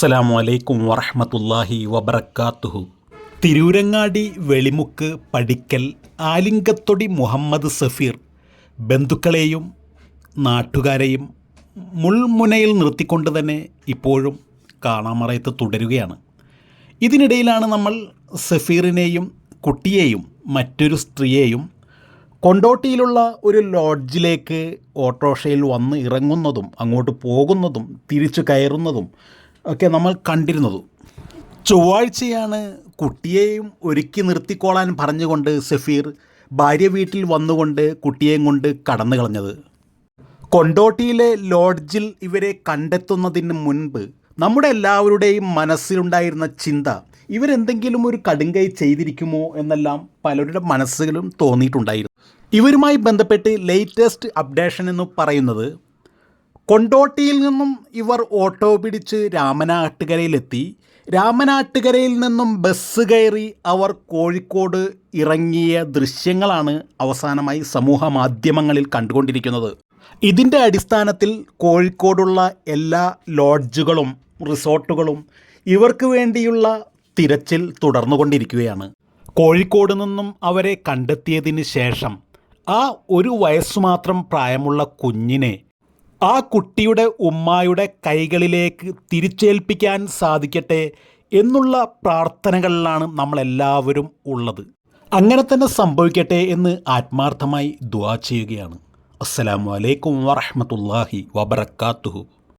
അസ്സലാമു അലൈക്കും വറഹമത്തല്ലാഹി വബർക്കാത്തുഹു തിരൂരങ്ങാടി വെളിമുക്ക് പടിക്കൽ ആലിംഗത്തൊടി മുഹമ്മദ് സഫീർ ബന്ധുക്കളെയും നാട്ടുകാരെയും മുൾമുനയിൽ നിർത്തിക്കൊണ്ട് തന്നെ ഇപ്പോഴും കാണാമറയത്ത് തുടരുകയാണ്. ഇതിനിടയിലാണ് നമ്മൾ സഫീറിനെയും കുട്ടിയെയും മറ്റൊരു സ്ത്രീയെയും കൊണ്ടോട്ടിയിലുള്ള ഒരു ലോഡ്ജിലേക്ക് ഓട്ടോറിക്ഷയിൽ വന്ന് ഇറങ്ങുന്നതും അങ്ങോട്ട് പോകുന്നതും തിരിച്ചു കയറുന്നതും ഒക്കെ നമ്മൾ കണ്ടിരുന്നത്. ചൊവ്വാഴ്ചയാണ് കുട്ടിയെയും ഒരുക്കി നിർത്തിക്കോളാൻ പറഞ്ഞുകൊണ്ട് സഫീർ ഭാര്യ വീട്ടിൽ വന്നുകൊണ്ട് കുട്ടിയെയും കൊണ്ട് കടന്നു കളഞ്ഞത്. കൊണ്ടോട്ടിയിലെ ലോഡ്ജിൽ ഇവരെ കണ്ടെത്തുന്നതിന് മുൻപ് നമ്മുടെ എല്ലാവരുടെയും മനസ്സിലുണ്ടായിരുന്ന ചിന്ത ഇവരെന്തെങ്കിലും ഒരു കടുങ്കൈ ചെയ്തിരിക്കുമോ എന്നെല്ലാം പലരുടെ മനസ്സുകളും തോന്നിയിട്ടുണ്ടായിരുന്നു. ഇവരുമായി ബന്ധപ്പെട്ട് ലേറ്റസ്റ്റ് അപ്ഡേഷൻ എന്ന് പറയുന്നത് കൊണ്ടോട്ടിയിൽ നിന്നും ഇവർ ഓട്ടോ പിടിച്ച് രാമനാട്ടുകരയിലെത്തി. രാമനാട്ടുകരയിൽ നിന്നും ബസ് കയറി അവർ കോഴിക്കോട് ഇറങ്ങിയ ദൃശ്യങ്ങളാണ് അവസാനമായി സമൂഹ മാധ്യമങ്ങളിൽ കണ്ടുകൊണ്ടിരിക്കുന്നത്. ഇതിന്റെ അടിസ്ഥാനത്തിൽ കോഴിക്കോടുള്ള എല്ലാ ലോഡ്ജുകളും റിസോർട്ടുകളും ഇവർക്ക് വേണ്ടിയുള്ള തിരച്ചിൽ തുടർന്നുകൊണ്ടിരിക്കുകയാണ്. കോഴിക്കോട് നിന്നും അവരെ കണ്ടെത്തിയതിന് ശേഷം ആ ഒരു വയസ്സു മാത്രം പ്രായമുള്ള കുഞ്ഞിനെ ആ കുട്ടിയുടെ ഉമ്മായുടെ കൈകളിലേക്ക് തിരിച്ചേൽപ്പിക്കാൻ സാധിക്കട്ടെ എന്നുള്ള പ്രാർത്ഥനകളിലാണ് നമ്മളെല്ലാവരും ഉള്ളത്. അങ്ങനെ തന്നെ സംഭവിക്കട്ടെ എന്ന് ആത്മാർത്ഥമായി ദുവാ ചെയ്യുകയാണ്. അസ്സലാമു അലൈക്കും വറഹ്മത്തുള്ളാഹി വബറക്കാത്തുഹു